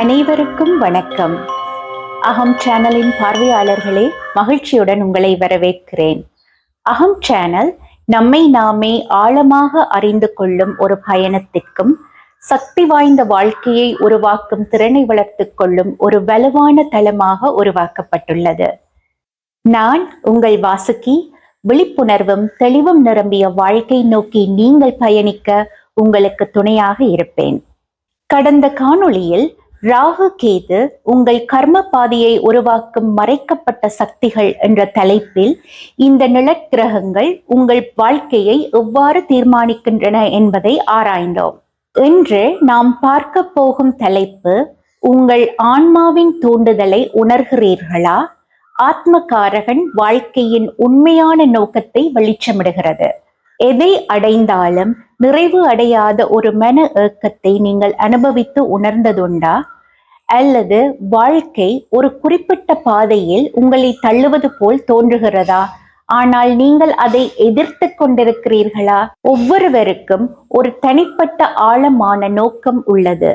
அனைவருக்கும் வணக்கம். அகம் சேனலின் பார்வையாளர்களே மகிழ்ச்சியுடன் உங்களை வரவேற்கிறேன். அகம் சேனல் நம்மை நாமே ஆழமாக அறிந்து கொள்ளும் ஒரு பயணத்திற்கும் சக்தி வாய்ந்த வாழ்க்கையை உருவாக்கும் திறனை வளர்த்துக் கொள்ளும் ஒரு வலுவான தளமாக உருவாக்கப்பட்டுள்ளது. நான் உங்கள் வாசுகி விழிப்புணர்வும் தெளிவும் நிரம்பிய வாழ்க்கை நோக்கி நீங்கள் பயணிக்க உங்களுக்கு துணையாக இருப்பேன். கடந்த காணொளியில் ராகு கேது உங்கள் கர்ம பாதையை உருவாக்கும் மறைக்கப்பட்ட சக்திகள் என்ற தலைப்பில் இந்த நிலக்கிரகங்கள் உங்கள் வாழ்க்கையை எவ்வாறு தீர்மானிக்கின்றன என்பதை ஆராய்ந்தோம். இன்று நாம் பார்க்க போகும் தலைப்பு உங்கள் ஆன்மாவின் தூண்டுதலை உணர்கிறீர்களா? ஆத்மகாரகன் வாழ்க்கையின் உண்மையான நோக்கத்தை வெளிச்சமிடுகிறது. எதை அடைந்தாலும் நிறைவு அடையாத ஒரு மன ஏக்கத்தை நீங்கள் அனுபவித்து உணர்ந்ததுண்டா? அல்லது வாழ்க்கை ஒரு குறிப்பிட்ட பாதையில் உங்களை தள்ளுவது போல் தோன்றுகிறதா? ஆனால் நீங்கள் அதை எதிர்த்து கொண்டிருக்கிறீர்களா? ஒவ்வொருவருக்கும் ஒரு தனிப்பட்ட ஆழமான நோக்கம் உள்ளது.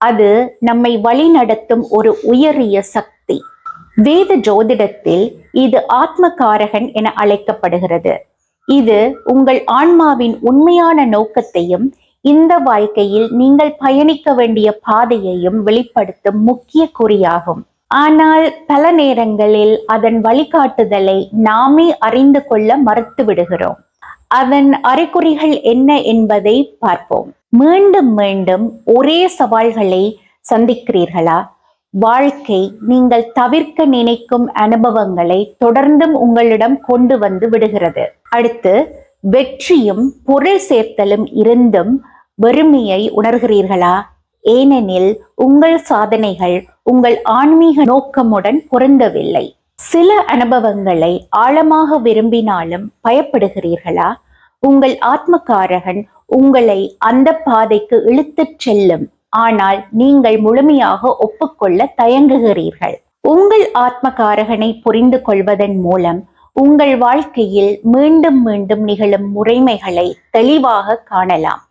அது நம்மை வழிநடத்தும் ஒரு உயரிய சக்தி. வேத ஜோதிடத்தில் இது ஆத்மகாரகன் என அழைக்கப்படுகிறது. இது உங்கள் ஆன்மாவின் உண்மையான நோக்கத்தையும் இந்த வாழ்க்கையில் நீங்கள் பயணிக்க வேண்டிய பாதையையும் வெளிப்படுத்தும் முக்கிய குறியாகும். ஆனால் பல நேரங்களில் அதன் வழிகாட்டுதலை நாமே அறிந்து கொள்ள மறுத்து விடுகிறோம் அதன் அறிகுறிகள் என்ன என்பதை பார்ப்போம். மீண்டும் மீண்டும் ஒரே சவால்களை சந்திக்கிறீர்களா? வாழ்க்கை நீங்கள் தவிர்க்க நினைக்கும் அனுபவங்களை தொடர்ந்தும் உங்களிடம் கொண்டு வந்து விடுகிறது. அடுத்து வெற்றியும் பொருள் சேர்த்தலும் இருந்தும் வெறுமையை உணர்கிறீர்களா? ஏனெனில் உங்கள் சாதனைகள் உங்கள் ஆன்மீக நோக்கமுடன் பொருந்தவில்லை. சில அனுபவங்களை ஆழமாக விரும்பினாலும் பயப்படுகிறீர்களா? உங்கள் ஆத்மகாரகன் உங்களை அந்த பாதைக்கு இழுத்துச் செல்லும் ஆனால் நீங்கள் முழுமையாக ஒப்புக்கொள்ள தயங்குகிறீர்கள். உங்கள் ஆத்மகாரகனை புரிந்து கொள்வதன் மூலம் உங்கள் வாழ்க்கையில் மீண்டும் மீண்டும் நிகழும் முறைமைகளை தெளிவாக காணலாம்.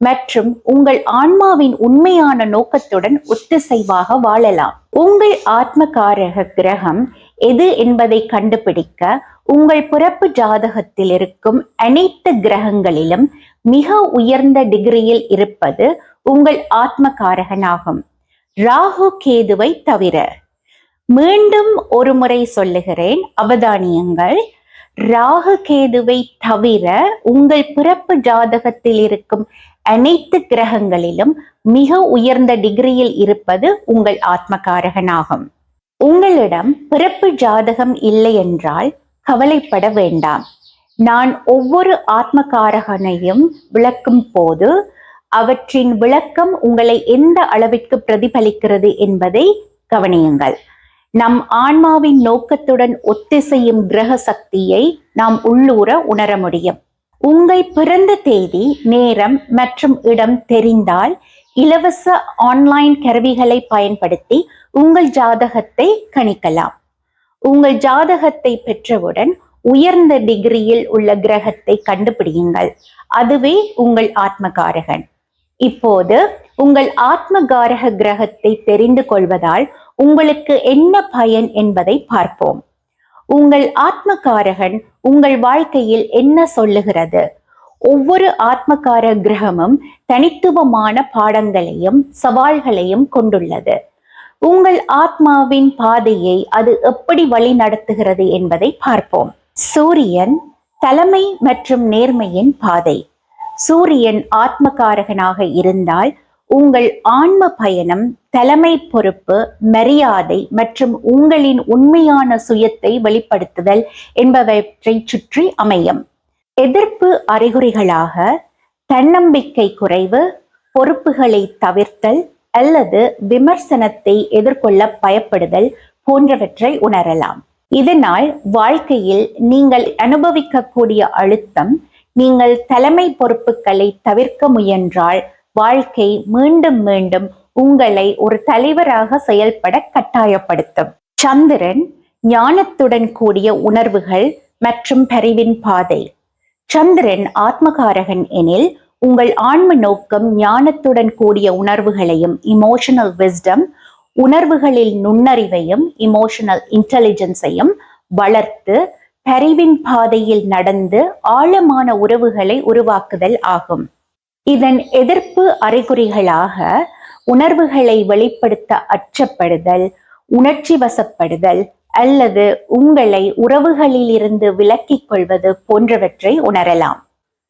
மற்றும் உங்கள் ஆன்மாவின் உண்மையான நோக்கத்துடன் ஒத்திசைவாக வாழலாம். உங்கள் ஆத்மகாரக கிரகம் எது என்பதை கண்டுபிடிக்க உங்கள் பிறப்பு ஜாதகத்தில் இருக்கும் அனைத்து கிரகங்களிலும் மிக உயர்ந்த டிகிரியில் இருப்பது உங்கள் ஆத்மகாரகனாகும். ராகு கேதுவை தவிர மீண்டும் ஒரு முறை சொல்லுகிறேன் அவதானியங்கள். ராகு கேதுவை தவிர உங்கள் பிறப்பு ஜாதகத்தில் இருக்கும் அனைத்து கிரகங்களிலும் மிக உயர்ந்த டிகிரியில் இருப்பது உங்கள் ஆத்மகாரகனாகும். உங்களிடம் பிறப்பு ஜாதகம் இல்லை என்றால் கவலைப்பட வேண்டாம். நான் ஒவ்வொரு ஆத்மகாரகனையும் விளக்கும் போது அவற்றின் விளக்கம் உங்களை எந்த அளவிற்கு பிரதிபலிக்கிறது என்பதை கவனியுங்கள். நம் ஆன்மாவின் நோக்கத்துடன் ஒத்திசையும் கிரக சக்தியை நாம் உள்ளூர உணர முடியும். உங்கள் பிறந்த தேதி நேரம் மற்றும் இடம் தெரிந்தால் இலவச ஆன்லைன் கருவிகளை பயன்படுத்தி உங்கள் ஜாதகத்தை கணிக்கலாம். உங்கள் ஜாதகத்தை பெற்றவுடன் உயர்ந்த டிகிரியில் உள்ள கிரகத்தை கண்டுபிடியுங்கள். அதுவே உங்கள் ஆத்மகாரகன். இப்போது உங்கள் ஆத்மகாரக கிரகத்தை தெரிந்து கொள்வதால் உங்களுக்கு என்ன பயன் என்பதை பார்ப்போம். உங்கள் ஆத்மகாரகன் உங்கள் வாழ்க்கையில் என்ன சொல்லுகிறது? ஒவ்வொரு ஆத்மகார கிரகமும் தனித்துவமான பாடங்களையும் சவால்களையும் கொண்டுள்ளது. உங்கள் ஆத்மாவின் பாதையை அது எப்படி வழி நடத்துகிறது என்பதை பார்ப்போம். சூரியன் தலைமை மற்றும் நேர்மையின் பாதை. சூரியன் ஆத்மகாரகனாக இருந்தால் உங்கள் ஆன்ம பயணம் தலைமை பொறுப்பு மரியாதை மற்றும் உங்களின் உண்மையான சுயத்தை வெளிப்படுத்துதல் என்பவற்றை சுற்றி அமையும். எதிர்ப்பு அறிகுறிகளாக தன்னம்பிக்கை குறைவு பொறுப்புகளை தவிர்த்தல் அல்லது விமர்சனத்தை எதிர்கொள்ள பயப்படுதல் போன்றவற்றை உணரலாம். இதனால் வாழ்க்கையில் நீங்கள் அனுபவிக்கக்கூடிய அழுத்தம் நீங்கள் தலைமை பொறுப்புகளை தவிர்க்க முயன்றால் வாழ்க்கை மீண்டும் மீண்டும் உங்களை ஒரு தலைவராக செயல்பட கட்டாயப்படுத்தும். சந்திரன் ஞானத்துடன் கூடிய உணர்வுகள் மற்றும் பரிவின் பாதை. சந்திரன் ஆத்மகாரகன் எனில் உங்கள் ஆன்ம நோக்கம் ஞானத்துடன் கூடிய உணர்வுகளையும் இமோஷனல் விஸ்டம் உணர்வுகளில் நுண்ணறிவையும் இமோஷனல் இன்டெலிஜென்ஸையும் வளர்த்து பரிவின் பாதையில் நடந்து ஆழமான உறவுகளை உருவாக்குதல் ஆகும். இதன் எதிர்ப்பு அறிகுறிகளாக உணர்வுகளை வெளிப்படுத்த அச்சப்படுதல் உணர்ச்சி வசப்படுதல் அல்லது உங்களை உறவுகளில் இருந்து விலக்கிக் கொள்வது போன்றவற்றை உணரலாம்.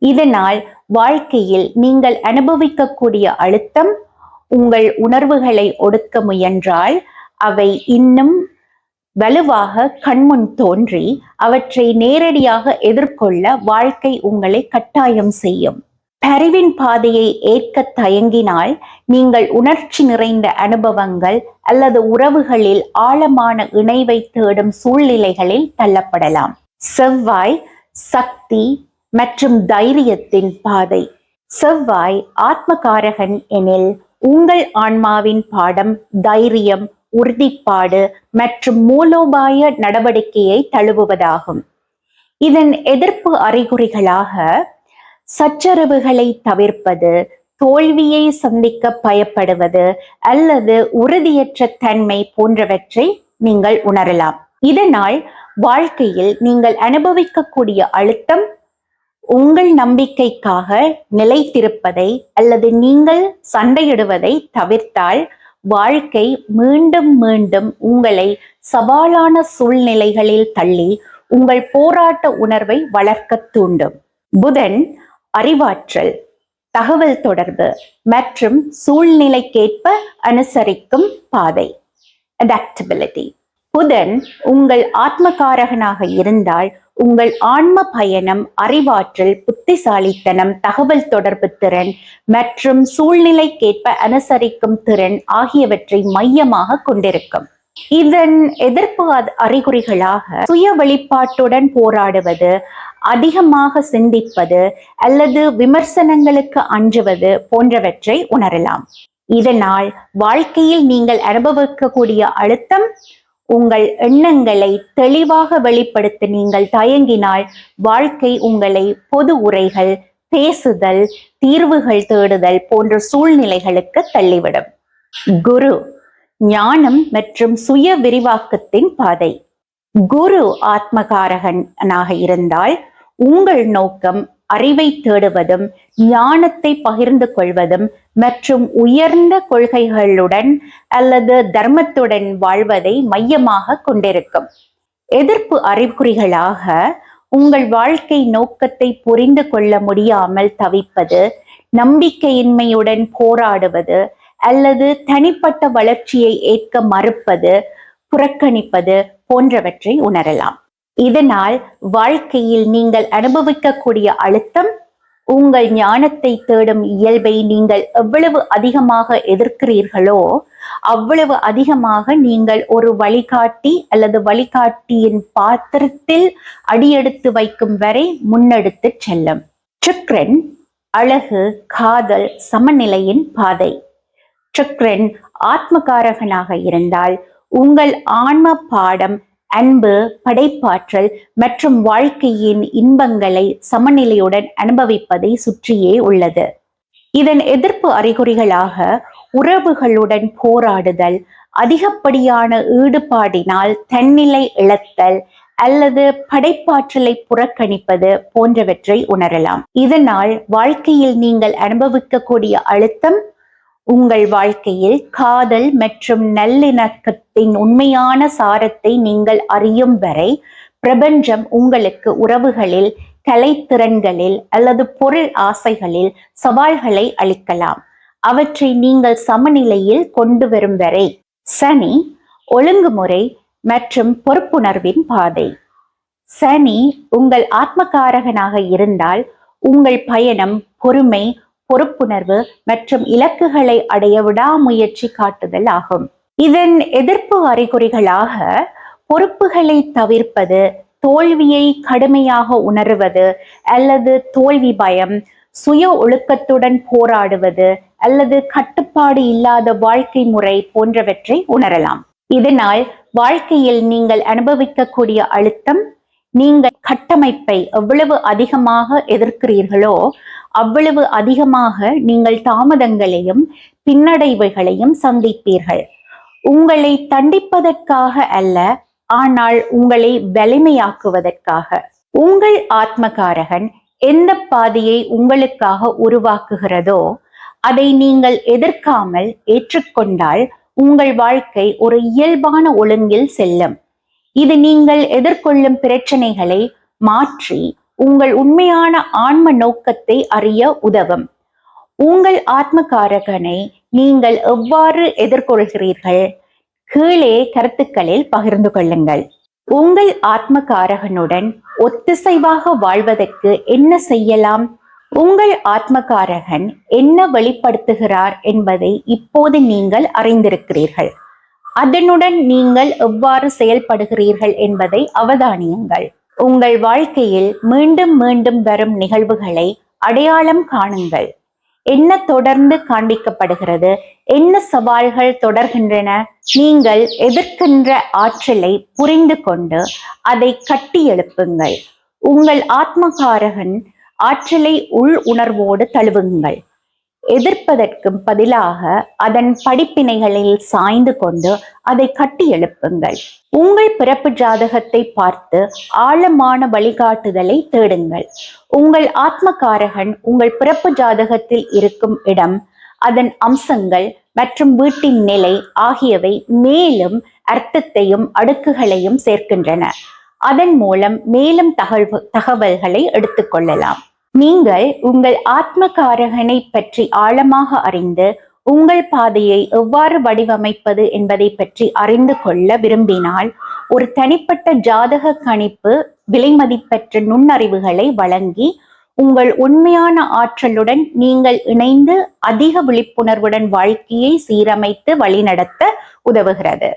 இதனால் வாழ்க்கையில் நீங்கள் அனுபவிக்கக்கூடிய அழுத்தம் உங்கள் உணர்வுகளை ஒடுக்க முயன்றால் அவை இன்னும் வலுவாக கண்முன் தோன்றி அவற்றை நேரடியாக எதிர்கொள்ள வாழ்க்கை உங்களை கட்டாயம் செய்யும். பரிவின் பாதையை ஏற்க தயங்கினால் நீங்கள் உணர்ச்சி நிறைந்த அனுபவங்கள் அல்லது உறவுகளில் ஆழமான இணைவை தேடும் சூழ்நிலைகளில் தள்ளப்படலாம். செவ்வாய் சக்தி மற்றும் தைரியத்தின் பாதை. செவ்வாய் ஆத்மகாரகன் எனில் உங்கள் ஆன்மாவின் பாடம் தைரியம் உறுதிப்பாடு மற்றும் மூலோபாய நடவடிக்கையை தழுவுவதாகும். இதன் எதிர்ப்பு அறிகுறிகளாக சச்சரவுகளை தவிர்ப்பது தோல்வியை சந்திக்க பயப்படுவது அல்லது உறுதியற்ற தன்மை போன்றவற்றை நீங்கள் உணரலாம். இதனால் வாழ்க்கையில் நீங்கள் அனுபவிக்கக்கூடிய அழுத்தம் உங்கள் நம்பிக்கைக்காக நிலைத்திருப்பதை அல்லது நீங்கள் சண்டையிடுவதை தவிர்த்தால் வாழ்க்கை மீண்டும் மீண்டும் உங்களை சவாலான சூழ்நிலைகளில் தள்ளி உங்கள் போராட்ட உணர்வை வளர்க்க தூண்டும். புதன் அறிவாற்றல் தகவல் தொடர்பு மற்றும் சூழ்நிலைக்கேற்ப அனுசரிக்கும் பாதை. அடாப்டபிலிட்டி புதன் உங்கள் ஆத்மகாரகனாக இருந்தால் உங்கள் ஆன்ம பயணம் அறிவாற்றல் புத்திசாலித்தனம் தகவல் தொடர்பு திறன் மற்றும் சூழ்நிலைக்கேற்ப அனுசரிக்கும் திறன் ஆகியவற்றை மையமாக கொண்டிருக்கும். இதன் எதிர்ப்பு அறிகுறிகளாக சுய வெளிப்பாட்டுடன் போராடுவது அதிகமாக சிந்திப்பது அல்லது விமர்சனங்களுக்கு அஞ்சுவது போன்றவற்றை உணரலாம். இதனால் வாழ்க்கையில் நீங்கள் அனுபவிக்கக்கூடிய அழுத்தம் உங்கள் எண்ணங்களை தெளிவாக வெளிப்படுத்த நீங்கள் தயங்கினால் வாழ்க்கை உங்களை பொது உரைகள் பேசுதல் தீர்வுகள் தேடுதல் போன்ற சூழ்நிலைகளுக்கு தள்ளிவிடும். குரு ஞானம் மற்றும் சுய விரிவாக்கத்தின் பாதை. குரு ஆத்மகாரகனாக இருந்தால் உங்கள் நோக்கம் அறிவை தேடுவதும் ஞானத்தை பகிர்ந்து கொள்வதும் மற்றும் உயர்ந்த கொள்கைகளுடன் அல்லது தர்மத்துடன் வாழ்வதை மையமாக கொண்டிருக்கும். எதிர்ப்பு அறிகுறிகளாக உங்கள் வாழ்க்கை நோக்கத்தை புரிந்து கொள்ள முடியாமல் தவிப்பது நம்பிக்கையின்மையுடன் போராடுவது அல்லது தனிப்பட்ட வளர்ச்சியை ஏற்க மறுப்பது புறக்கணிப்பது போன்றவற்றை உணரலாம். இதனால் வாழ்க்கையில் நீங்கள் அனுபவிக்கக்கூடிய அழுத்தம் உங்கள் ஞானத்தை தேடும் இயல்பை நீங்கள் எவ்வளவு அதிகமாக எதிர்க்கிறீர்களோ அவ்வளவு அதிகமாக நீங்கள் ஒரு வழிகாட்டி அல்லது வழிகாட்டியின் பாத்திரத்தில் அடியெடுத்து வைக்கும் வரை முன்னெடுத்து செல்லும். சுக்ரன் அழகு காதல் சமநிலையின் பாதை. சுக்ரன் ஆத்மகாரகனாக இருந்தால் உங்கள் ஆன்ம பாடம் அன்பு படைப்பாற்றல் மற்றும் வாழ்க்கையின் இன்பங்களை சமநிலையுடன் அனுபவிப்பதை சுற்றியே உள்ளது. இதன் எதிர்ப்பு அறிகுறிகளாக உறவுகளுடன் போராடுதல் அதிகப்படியான ஈடுபாடினால் தன்னிலை இழத்தல் அல்லது படைப்பாற்றலை புறக்கணிப்பது போன்றவற்றை உணரலாம். இதனால் வாழ்க்கையில் நீங்கள் அனுபவிக்கக்கூடிய அழுத்தம் உங்கள் வாழ்க்கையில் காதல் மற்றும் நல்லிணக்கத்தின் உண்மையான சாரத்தை நீங்கள் அறியும் வரை பிரபஞ்சம் உங்களுக்கு உறவுகளில் கலைத்திறன்களில் அல்லது பொருள் ஆசைகளில் சவால்களை அளிக்கலாம். அவற்றை நீங்கள் சமநிலையில் கொண்டு வரும் வரை சனி ஒழுங்குமுறை மற்றும் பொறுப்புணர்வின் பாதை. சனி உங்கள் ஆத்மகாரகனாக இருந்தால் உங்கள் பயணம் பொறுமை பொறுப்புணர்வு மற்றும் இலக்குகளை அடைய விடாமுயற்சி காட்டுதல் ஆகும் இதன் எதிர்ப்பு அறிகுறிகளாக பொறுப்புகளை தவிர்ப்பது தோல்வியை கடுமையாக உணர்வது அல்லது தோல்வி பயம் சுய ஒழுக்கத்துடன் போராடுவது அல்லது கட்டுப்பாடு இல்லாத வாழ்க்கை முறை போன்றவற்றை உணரலாம். இதனால் வாழ்க்கையில் நீங்கள் அனுபவிக்கக்கூடிய அழுத்தம் நீங்கள் கட்டமைப்பை எவ்வளவு அதிகமாக எதிர்க்கிறீர்களோ அவ்வளவு அதிகமாக நீங்கள் தாமதங்களையும் பின்னடைவுகளையும் சந்திப்பீர்கள். உங்களை தண்டிப்பதற்காக அல்ல ஆனால் உங்களை வலிமையாக்குவதற்காக. உங்கள் ஆத்மகாரகன் எந்த பாதையை உங்களுக்காக உருவாக்குகிறதோ அதை நீங்கள் எதிர்க்காமல் ஏற்றுக்கொண்டால் உங்கள் வாழ்க்கை ஒரு இயல்பான ஒழுங்கில் செல்லும். இது நீங்கள் எதிர்கொள்ளும் பிரச்சனைகளை மாற்றி உங்கள் உண்மையான ஆன்ம நோக்கத்தை அறிய உதவும். உங்கள் ஆத்மகாரகனை நீங்கள் எவ்வாறு எதிர்கொள்கிறீர்கள்? கீழே கருத்துக்களில் பகிர்ந்து கொள்ளுங்கள். உங்கள் ஆத்மகாரகனுடன் ஒத்திசைவாக வாழ்வதற்கு என்ன செய்யலாம்? உங்கள் ஆத்மகாரகன் என்ன வெளிப்படுத்துகிறார் என்பதை இப்போது நீங்கள் அறிந்திருக்கிறீர்கள். அதனுடன் நீங்கள் எவ்வாறு செயல்படுகிறீர்கள் என்பதை அவதானியுங்கள். உங்கள் வாழ்க்கையில் மீண்டும் மீண்டும் வரும் நிகழ்வுகளை அடையாளம் காணுங்கள். என்ன தொடர்ந்து காண்பிக்கப்படுகிறது? என்ன சவால்கள் தொடர்கின்றன? நீங்கள் எதிர்க்கின்ற ஆற்றலை புரிந்து கொண்டு அதை கட்டி எழுப்புங்கள். உங்கள் ஆத்மகாரகன் ஆற்றலை உள் உணர்வோடு தழுவுங்கள். எதிர்ப்பதற்கும் பதிலாக அதன் படிப்பினைகளில் சாய்ந்து கொண்டு அதை கட்டி எழுப்புங்கள். உங்கள் பிறப்பு ஜாதகத்தை பார்த்து ஆழமான வழிகாட்டுதலை தேடுங்கள். உங்கள் ஆத்மகாரகன் உங்கள் பிறப்பு ஜாதகத்தில் இருக்கும் இடம் அதன் அம்சங்கள் மற்றும் வீட்டின் நிலை ஆகியவை மேலும் அர்த்தத்தையும் அடுக்குகளையும் சேர்க்கின்றன. அதன் மூலம் மேலும் தகவல் தகவல்களை எடுத்துக்கொள்ளலாம் நீங்கள் உங்கள் ஆத்மகாரகனை பற்றி ஆழமாக அறிந்து உங்கள் பாதையை எவ்வாறு வடிவமைப்பது என்பதை பற்றி அறிந்து கொள்ள விரும்பினால் ஒரு தனிப்பட்ட ஜாதக கணிப்பு விலைமதிப்பற்ற நுண்ணறிவுகளை வழங்கி உங்கள் உண்மையான ஆற்றலுடன் நீங்கள் இணைந்து அதிக விழிப்புணர்வுடன் வாழ்க்கையை சீரமைத்து வழிநடத்த உதவுகிறது.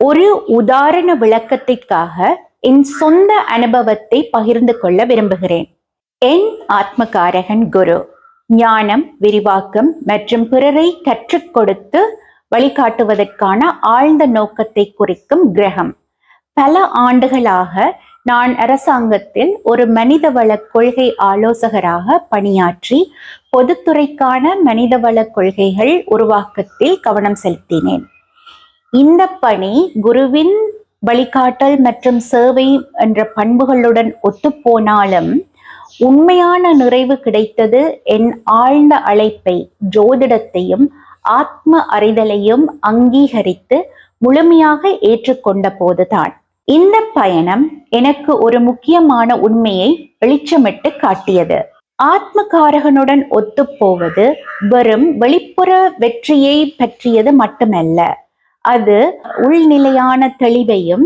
ஒரு உதாரண விளக்கத்திற்காக என் சொந்த அனுபவத்தை பகிர்ந்து கொள்ள விரும்புகிறேன். என் ஆத்மகாரகன் குரு. ஞானம் விரிவாக்கம் மற்றும் பிறரை கற்றுக் கொடுத்து வழிகாட்டுவதற்கான ஆழ்ந்த நோக்கத்தை குறிக்கும் கிரகம். பல ஆண்டுகளாக நான் அரசாங்கத்தில் ஒரு மனிதவள கொள்கை ஆலோசகராக பணியாற்றி பொதுத்துறைக்கான மனிதவள கொள்கைகள் உருவாக்கத்தில் கவனம் செலுத்தினேன். இந்த பணி குருவின் வழிகாட்டல் மற்றும் சேவை என்ற பண்புகளுடன் ஒத்துப்போனாலும் உண்மையான நிறைவு கிடைத்தது என் ஆழ்ந்த அழைப்பை ஜோதிடத்தையும் ஆத்ம அறிதலையும் அங்கீகரித்து முழுமையாக ஏற்றுக்கொண்ட போதுதான் இந்த பயணம் எனக்கு ஒரு முக்கியமான உண்மையை வெளிச்சமிட்டு காட்டியது. ஆத்மகாரகனுடன் ஒத்துப்போவது வெறும் வெளிப்புற வெற்றியை பற்றியது மட்டுமல்ல. அது உள்நிலையான தெளிவையும்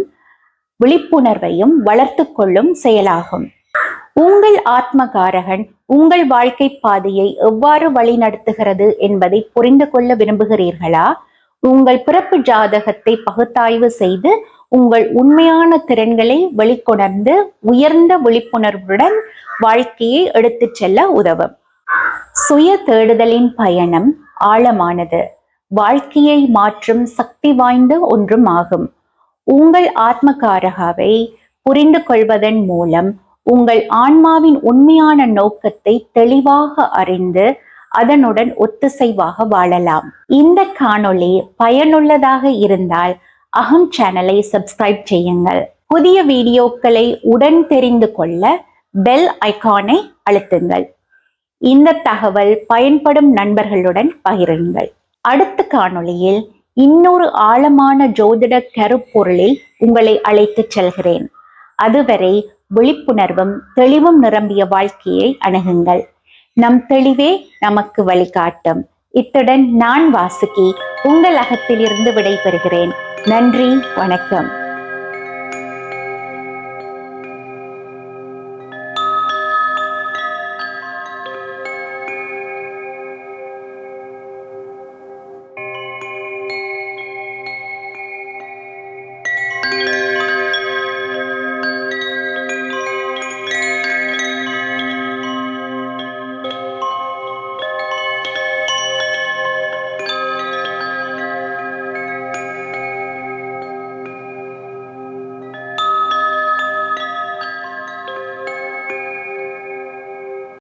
விழிப்புணர்வையும் வளர்த்து கொள்ளும் செயலாகும். உங்கள் ஆத்மகாரகன் உங்கள் வாழ்க்கை பாதையை எவ்வாறு வழிநடத்துகிறது என்பதை புரிந்து கொள்ள விரும்புகிறீர்களா? உங்கள் பிறப்பு ஜாதகத்தை பகுத்தாய்வு செய்து உங்கள் உண்மையான திறன்களை வெளிக்கொணர்ந்து உயர்ந்த விழிப்புணர்வுடன் வாழ்க்கையை எடுத்துச் செல்ல உதவும். சுய தேடுதலின் பயணம் ஆழமானது. வாழ்க்கையை மாற்றும் சக்தி வாய்ந்த ஒன்றும் ஆகும். உங்கள் ஆத்மகாரகாவை புரிந்து கொள்வதன் மூலம் உங்கள் ஆன்மாவின் உண்மையான நோக்கத்தை தெளிவாக அறிந்து அதனுடன் ஒத்துசைவாக வாழலாம். இந்த காணொளி பயனுள்ளதாக இருந்தால் அகம் சேனலை சப்ஸ்கிரைப் செய்யுங்கள். புதிய வீடியோக்களை உடன் தெரிந்து கொள்ள பெல் ஐகானை அழுத்துங்கள். இந்த தகவல் பயன்படும் நண்பர்களுடன் பகிருங்கள். அடுத்த காணொளியில் இன்னொரு ஆழமான ஜோதிட கருப்பொருளில் உங்களை அழைத்துச் செல்கிறேன். அதுவரை விழிப்புணர்வும் தெளிவும் நிரம்பிய வாழ்க்கையை அணுகுங்கள். நம் தெளிவே நமக்கு வழிகாட்டும். இத்துடன் நான் வாசுகி உங்கள் அகத்திலிருந்து விடைபெறுகிறேன். நன்றி வணக்கம்.